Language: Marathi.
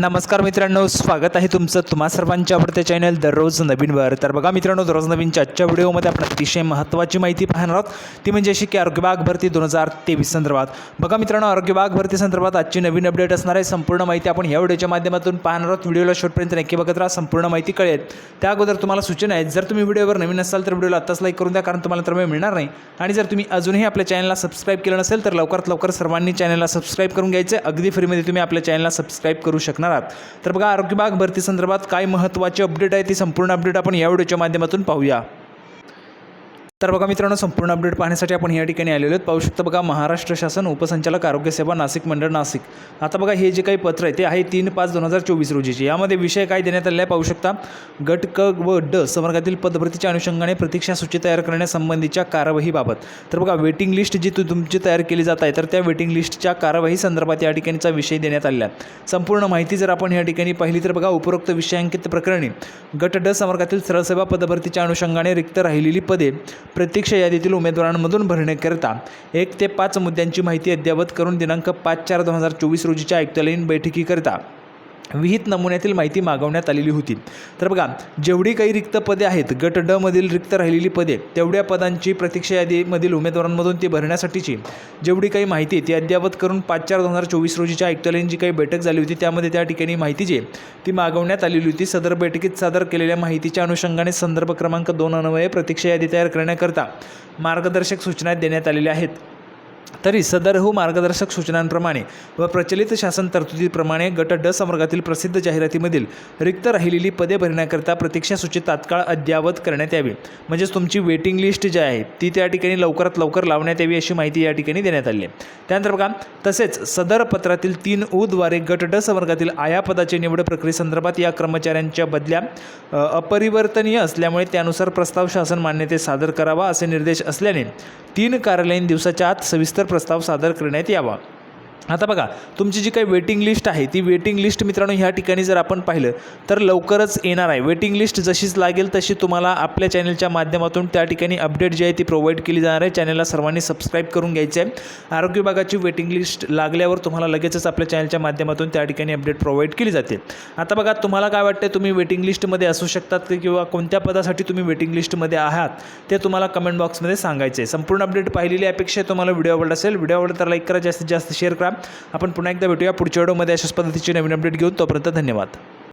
नमस्कार मित्रांनो स्वागत आहे तुमचं तुम्हा सर्वांच्या आवडत्या चॅनल दररोज नवीनवर तर बघा मित्रांनो दररोज नवीनच्या आजच्या व्हिडिओमध्ये आपण अतिशय महत्त्वाची माहिती पाहणार आहोत. ती म्हणजे अशी की आरोग्यबाग भरती दोन हजार तेवीस संदर्भात. बघा मित्रांनो आरोग्य भरती संदर्भात आजची नवीन अपडेट असणार आहे. संपूर्ण माहिती आपण या व्हिडिओच्या माध्यमातून पाहणार आहोत. व्हिडिओला शेवटपर्यंत नक्की बघत राहा. संपूर्ण माहिती कळेल. त्या अगोदर तुम्हाला सूचना आहेत. जर तुम्ही व्हिडिओवर नवीन असाल तर व्हिडिओला आत्ताच लाईक करून द्या कारण तुम्हाला तर वेळ मिळणार नाही. आणि जर तुम्ही अजूनही आपल्या चॅनलला सबस्क्राईब केलं नसेल तर लवकरात लवकर सर्वांनी चॅनलला सबस्क्राईब करून घ्यायचं आहे. अगदी फ्रीमध्ये तुम्ही आपल्या चॅनलला सबस्क्राईब करू शकणार आहात. तर बघा आरोग्य भाग भरती संदर्भात काय महत्त्वाची अपडेट आहे ती संपूर्ण अपडेट आपण या व्हिडिओच्या माध्यमातून पाहूया. तर बघा मित्रांनो संपूर्ण अपडेट पाहण्यासाठी आपण या ठिकाणी आलेलो आहेत. पाहू शकता बघा महाराष्ट्र शासन उपसंचालक आरोग्य सेवा नाशिक मंडळ नाशिक. आता बघा हे जे काही पत्र आहे ते आहे तीन पाच दोन हजार चोवीस रोजीचे. यामध्ये विषय काय देण्यात आलेला आहे पाहू शकता. गट क व ड संवर्गातील पदभरतीच्या अनुषंगाने प्रतीक्षा सूची तयार करण्यासंबंधीच्या कार्यवाहीबाबत तर बघा वेटिंग लिस्ट जी तु- तुमची तयार केली जात आहे तर त्या वेटिंग लिस्टच्या कार्यवाही संदर्भात या ठिकाणीचा विषय देण्यात आलेला आहे. संपूर्ण माहिती जर आपण या ठिकाणी पाहिली तर बघा उपरोक्त विषयांकित प्रकरणी. गट ड संवर्गातील सरळसेवा पदभरतीच्या अनुषंगाने रिक्त राहिलेली पदे. प्रतीक्षा यादीतील उमेदवारांमधून भरण्याकरिता एक ते पाच मुद्द्यांची माहिती अद्ययावत करून दिनांक पाच चार दोन हजार चोवीस रोजीच्या आयुक्तालयीन बैठकीकरिता विहित नमुन्यातील माहिती मागवण्यात आलेली होती. तर बघा जेवढी काही रिक्त पदे आहेत गट ड मधील रिक्त राहिलेली पदे तेवढ्या पदांची प्रतीक्षा यादीमधील उमेदवारांमधून ती भरण्यासाठीची. जेवढी काही माहिती ती अद्ययावत करून पाच चार दोन हजार चोवीस रोजीच्या आयुक्तालयीन जी काही बैठक झाली होती त्यामध्ये त्या ठिकाणी माहिती जी ती मागवण्यात आलेली होती. सदर बैठकीत सादर केलेल्या माहितीच्या अनुषंगाने संदर्भ क्रमांक दोन अन्वये प्रतीक्षा यादी तयार करण्याकरता मार्गदर्शक सूचना देण्यात आलेल्या आहेत. तरी सदरहू हो मार्गदर्शक सूचनांप्रमाणे व प्रचलित शासन तरतुदीप्रमाणे गट ड संवर्गातील प्रसिद्ध जाहिरातीमधील रिक्त राहिलेली पदे भरण्याकरता प्रतीक्षा सूची तात्काळ अद्ययावत करण्यात यावी. म्हणजेच तुमची वेटिंग लिस्ट जी आहे ती त्या ठिकाणी लवकरात लवकर लावण्यात यावी अशी माहिती या ठिकाणी देण्यात आली आहे. त्यानंतर बघा तसेच सदर पत्रातील तीन ऊद्वारे गट ड संवर्गातील आया पदाचे निवड प्रक्रियेसंदर्भात या कर्मचाऱ्यांच्या बदल्या अपरिवर्तनीय असल्यामुळे त्यानुसार प्रस्ताव शासन मान्यते सादर करावा असे निर्देश असल्याने तीन कार्यालयीन दिवसाच्या आत सविस्तर प्रस्ताव सादर करण्यात यावा. आता बघा तुमची जी काही वेटिंग लिस्ट आहे ती वेटिंग लिस्ट मित्रांनो ह्या ठिकाणी जर आपण पाहिलं तर लवकरच येणार आहे. वेटिंग लिस्ट जशीच लागेल तशी तुम्हाला आपल्या चॅनलच्या माध्यमातून त्या ठिकाणी अपडेट जी आहे ती प्रोव्हाइड केली जाणार आहे. चॅनलला सर्वांनी सबस्क्राईब करून घ्यायचं आहे. आरोग्य विभागाची वेटिंग लिस्ट लागल्यावर तुम्हाला लगेचच आपल्या चॅनलच्या माध्यमातून त्या ठिकाणी अपडेट प्रोव्हाइड केली जाते. आता बघा तुम्हाला काय वाटतं तुम्ही वेटिंग लिस्टमध्ये असू शकतात की किंवा कोणत्या पदासाठी तुम्ही वेटिंग लिस्टमध्ये आहात ते तुम्हाला कमेंट बॉक्समध्ये सांगायचं आहे. संपूर्ण अपडेट पाहिलेली अपेक्षा तुम्हाला व्हिडिओ आवडला असेल व्हिडिओ आवडला तर लाईक करा जास्तीत जास्त शेअर करा. आपण पुन्हा एकदा भेटूया. पुढच्या व्हिडिओमध्ये अशाच पद्धतीची नवीन अपडेट घेऊन तोपर्यंत धन्यवाद.